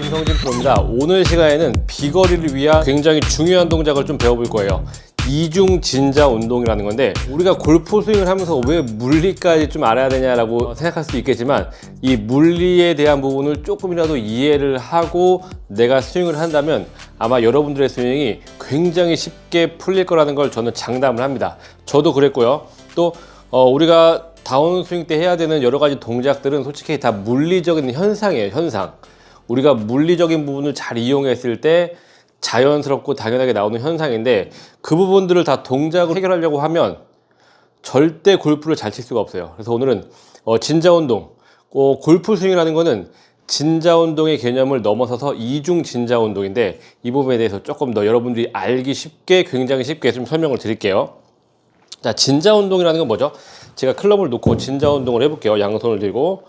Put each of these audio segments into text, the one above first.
김성진 프로입니다. 오늘 시간에는 비거리를 위한 굉장히 중요한 동작을 좀 배워볼 거예요. 이중 진자 운동이라는 건데 우리가 골프 스윙을 하면서 왜 물리까지 좀 알아야 되냐라고 생각할 수도 있겠지만 이 물리에 대한 부분을 조금이라도 이해를 하고 내가 스윙을 한다면 아마 여러분들의 스윙이 굉장히 쉽게 풀릴 거라는 걸 저는 장담을 합니다. 저도 그랬고요. 또 어, 우리가 다운스윙 때 해야 되는 여러 가지 동작들은 솔직히 다 물리적인 현상이에요, 현상. 우리가 물리적인 부분을 잘 이용했을 때 자연스럽고 당연하게 나오는 현상인데 그 부분들을 다 동작으로 해결하려고 하면 절대 골프를 잘 칠 수가 없어요. 그래서 오늘은 어, 진자 운동, 어, 골프 스윙이라는 거는 진자 운동의 개념을 넘어서서 이중 진자 운동인데 이 부분에 대해서 조금 더 여러분들이 알기 쉽게 굉장히 쉽게 좀 설명을 드릴게요. 자, 진자 운동이라는 건 뭐죠? 제가 클럽을 놓고 진자 운동을 해볼게요. 양손을 들고.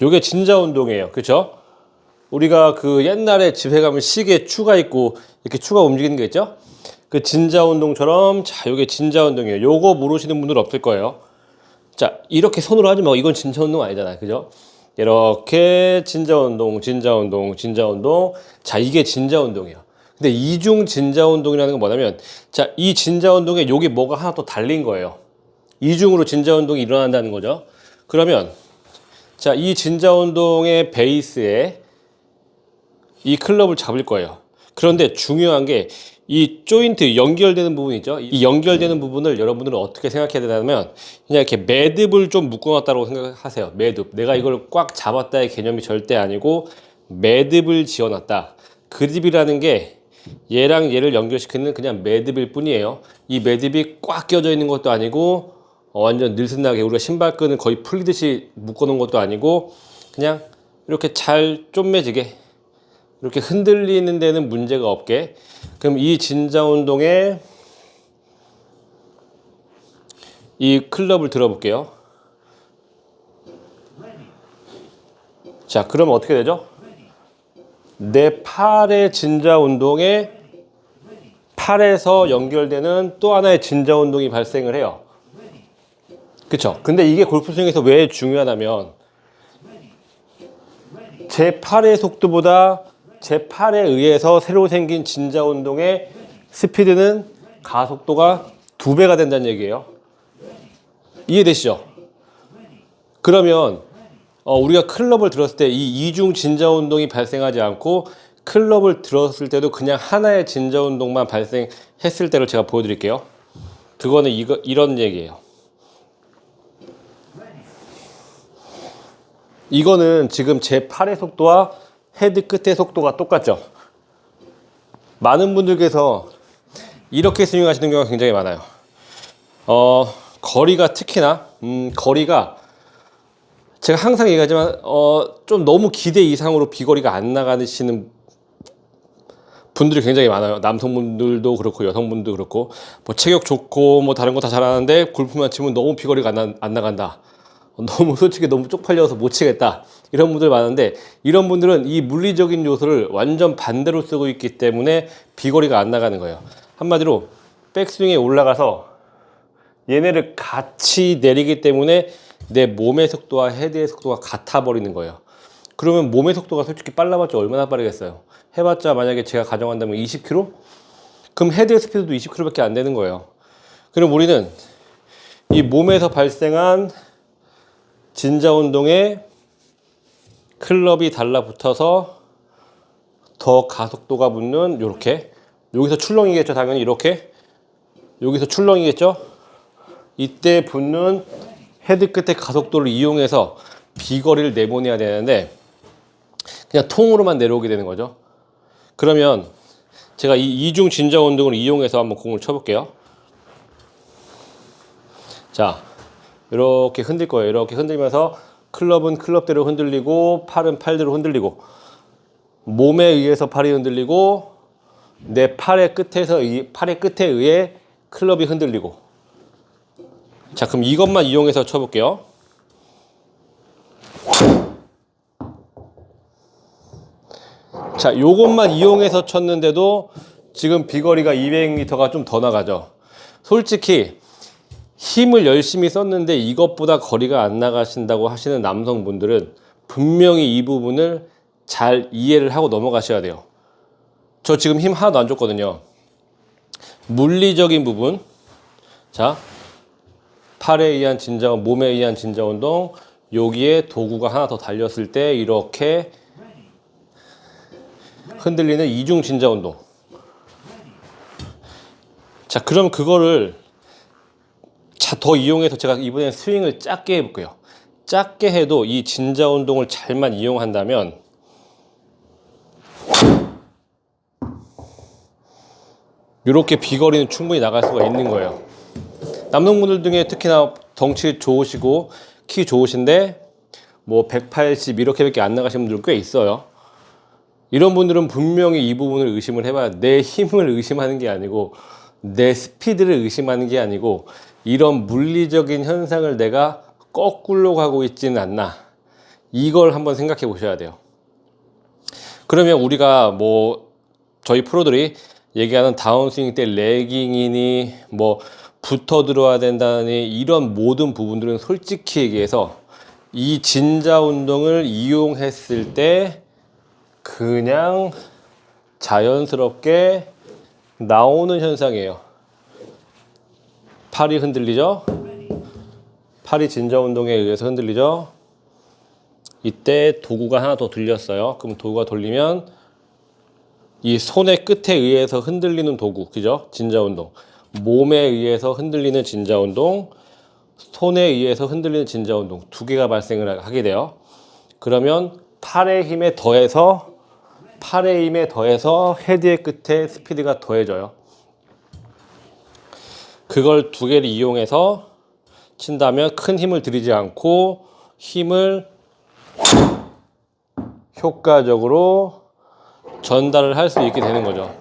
자, 요게 진자 운동이에요. 그쵸? 우리가 그 옛날에 집에 가면 시계 추가 있고 이렇게 추가 움직이는 게 있죠? 그 진자 운동처럼 자, 요게 진자 운동이에요. 요거 모르시는 분들 없을 거예요. 자, 이렇게 손으로 하지 마. 이건 진자 운동 아니잖아요. 그죠? 이렇게 진자 운동, 진자 운동, 진자 운동. 자, 이게 진자 운동이에요. 근데 이중 진자 운동이라는 건 뭐냐면 자, 이 진자 운동에 여기 뭐가 하나 또 달린 거예요. 이중으로 진자 운동이 일어난다는 거죠. 그러면 자, 이 진자 운동의 베이스에 이 클럽을 잡을 거예요. 그런데 중요한 게 이 조인트 연결되는 부분 있죠. 이 연결되는 부분을 여러분들은 어떻게 생각해야 되냐면 그냥 이렇게 매듭을 좀 묶어놨다고 생각하세요. 매듭. 내가 이걸 꽉 잡았다의 개념이 절대 아니고 매듭을 지어놨다. 그립이라는 게 얘랑 얘를 연결시키는 그냥 매듭일 뿐이에요. 이 매듭이 꽉 껴져 있는 것도 아니고 어, 완전 늘슨하게 우리가 신발끈을 거의 풀리듯이 묶어놓은 것도 아니고 그냥 이렇게 잘 쪼매지게 이렇게 흔들리는 데는 문제가 없게 그럼 이 진자 운동에 이 클럽을 들어볼게요. 자, 그러면 어떻게 되죠? 내 팔의 진자 운동에 팔에서 연결되는 또 하나의 진자 운동이 발생을 해요. 그쵸? 근데 이게 골프 스윙에서 왜 중요하냐면 제 팔의 속도보다 제 팔에 의해서 새로 생긴 진자 운동의 스피드는 가속도가 두 배가 된다는 얘기예요. 이해되시죠? 그러면 어, 우리가 클럽을 들었을 때 이 이중 진자 운동이 발생하지 않고 클럽을 들었을 때도 그냥 하나의 진자 운동만 발생했을 때를 제가 보여드릴게요. 그거는 이거 이런 얘기예요. 이거는 지금 제 팔의 속도와 헤드 끝의 속도가 똑같죠. 많은 분들께서 이렇게 스윙하시는 경우가 굉장히 많아요. 어, 거리가 특히나 음, 거리가 제가 항상 얘기하지만 어, 좀 너무 기대 이상으로 비거리가 안 나가시는 분들이 굉장히 많아요. 남성분들도 그렇고 여성분도 그렇고 뭐 체격 좋고 뭐 다른 거 다 잘하는데 골프만 치면 너무 비거리가 안, 나, 안 나간다. 너무 솔직히 너무 쪽팔려서 못 치겠다. 이런 분들 많은데 이런 분들은 이 물리적인 요소를 완전 반대로 쓰고 있기 때문에 비거리가 안 나가는 거예요. 한마디로 백스윙에 올라가서 얘네를 같이 내리기 때문에 내 몸의 속도와 헤드의 속도가 같아 버리는 거예요. 그러면 몸의 속도가 솔직히 빨라봤자 얼마나 빠르겠어요. 해봤자 만약에 제가 가정한다면 20km? 그럼 헤드의 스피드도 20km밖에 안 되는 거예요. 그럼 우리는 이 몸에서 발생한 진자 운동에 클럽이 달라붙어서 더 가속도가 붙는 이렇게. 여기서 출렁이겠죠 당연히 이렇게. 여기서 출렁이겠죠? 이때 붙는 헤드 끝의 가속도를 이용해서 비거리를 내보내야 되는데 그냥 통으로만 내려오게 되는 거죠. 그러면 제가 이 이중 진자 운동을 이용해서 한번 공을 쳐볼게요. 자 이렇게 흔들 거예요. 이렇게 흔들면서 클럽은 클럽대로 흔들리고 팔은 팔대로 흔들리고 몸에 의해서 팔이 흔들리고 내 팔의 끝에서 이 팔의 끝에 의해 클럽이 흔들리고. 자 그럼 이것만 이용해서 쳐볼게요. 자 요것만 이용해서 쳤는데도 지금 비거리가 200m가 좀 더 나가죠. 솔직히 힘을 열심히 썼는데 이것보다 거리가 안 나가신다고 하시는 남성분들은 분명히 이 부분을 잘 이해를 하고 넘어가셔야 돼요. 저 지금 힘 하나도 안 줬거든요. 물리적인 부분. 자, 팔에 의한 진자, 몸에 의한 진자 운동. 여기에 도구가 하나 더 달렸을 때 이렇게 흔들리는 이중 진자 운동. 자, 그럼 그거를 자, 더 이용해서 제가 이번엔 스윙을 작게 해볼게요. 작게 해도 이 진자 운동을 잘만 이용한다면 이렇게 비거리는 충분히 나갈 수가 있는 거예요. 남성분들 중에 특히나 덩치 좋으시고 키 좋으신데 뭐 180 이렇게밖에 안 나가시는 분들 꽤 있어요. 이런 분들은 분명히 이 부분을 의심을 해봐야 내 힘을 의심하는 게 아니고 내 스피드를 의심하는 게 아니고 이런 물리적인 현상을 내가 거꾸로 가고 있지는 않나 이걸 한번 생각해 보셔야 돼요. 그러면 우리가 뭐 저희 프로들이 얘기하는 다운스윙 때 레깅이니 뭐 붙어 들어와야 된다니 이런 모든 부분들은 솔직히 얘기해서 이 진자 운동을 이용했을 때 그냥 자연스럽게 나오는 현상이에요. 팔이 흔들리죠? 팔이 진자 운동에 의해서 흔들리죠? 이때 도구가 하나 더 들렸어요. 그럼 도구가 돌리면 이 손의 끝에 의해서 흔들리는 도구, 그죠? 진자 운동. 몸에 의해서 흔들리는 진자 운동, 손에 의해서 흔들리는 진자 운동 두 개가 발생을 하게 돼요. 그러면 팔의 힘에 더해서 팔의 힘에 더해서 헤드의 끝에 스피드가 더해져요. 그걸 두 개를 이용해서 친다면 큰 힘을 들이지 않고 힘을 효과적으로 전달을 할 수 있게 되는 거죠.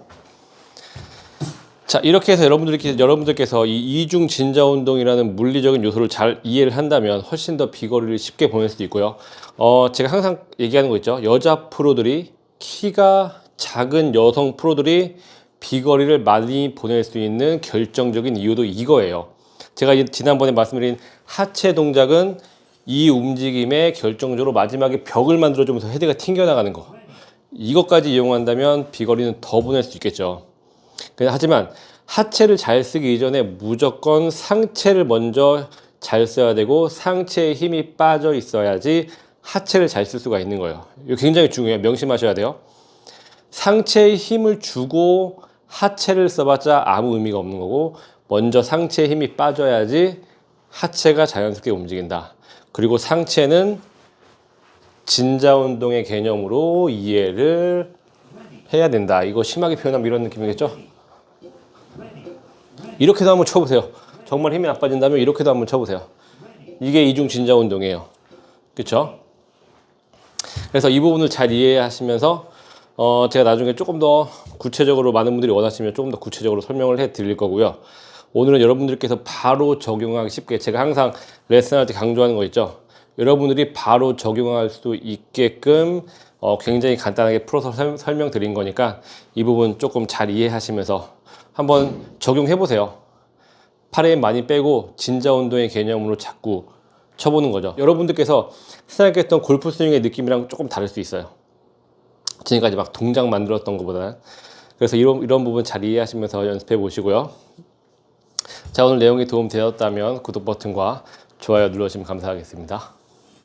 자, 이렇게 해서 여러분들께, 여러분들께서 이 이중 진자 운동이라는 물리적인 요소를 잘 이해를 한다면 훨씬 더 비거리를 쉽게 보낼 수도 있고요. 어, 제가 항상 얘기하는 거 있죠. 여자 프로들이 키가 작은 여성 프로들이 비거리를 많이 보낼 수 있는 결정적인 이유도 이거예요. 제가 이- 지난번에 말씀드린 하체 동작은 이 움직임에 결정적으로 마지막에 벽을 만들어주면서 헤드가 튕겨나가는 거. 이것까지 이용한다면 비거리는 더 보낼 수 있겠죠. 그냥 하지만 하체를 잘 쓰기 이전에 무조건 상체를 먼저 잘 써야 되고 상체에 힘이 빠져 있어야지 하체를 잘 쓸 수가 있는 거예요. 이거 굉장히 중요해요. 명심하셔야 돼요. 상체에 힘을 주고 하체를 써봤자 아무 의미가 없는 거고 먼저 상체에 힘이 빠져야지 하체가 자연스럽게 움직인다. 그리고 상체는 진자 운동의 개념으로 이해를 해야 된다. 이거 심하게 표현하면 이런 느낌이겠죠? 이렇게도 한번 쳐보세요. 정말 힘이 안 빠진다면 이렇게도 한번 쳐보세요. 이게 이중 진자 운동이에요. 그렇죠? 그래서 이 부분을 잘 이해하시면서 어 제가 나중에 조금 더 구체적으로 많은 분들이 원하시면 조금 더 구체적으로 설명을 해 드릴 거고요. 오늘은 여러분들께서 바로 적용하기 쉽게 제가 항상 레슨할 때 강조하는 거 있죠. 여러분들이 바로 적용할 수 있게끔 어, 굉장히 간단하게 풀어서 설- 설명드린 거니까 이 부분 조금 잘 이해하시면서 한번 적용해 보세요. 팔에 힘 많이 빼고 진자 운동의 개념으로 자꾸 쳐보는 거죠. 여러분들께서 생각했던 골프 스윙의 느낌이랑 조금 다를 수 있어요. 지금까지 막 동작 만들었던 것보다는. 그래서 이런, 이런 부분 잘 이해하시면서 연습해 보시고요. 자, 오늘 내용이 도움 되었다면 구독 버튼과 좋아요 눌러주시면 감사하겠습니다.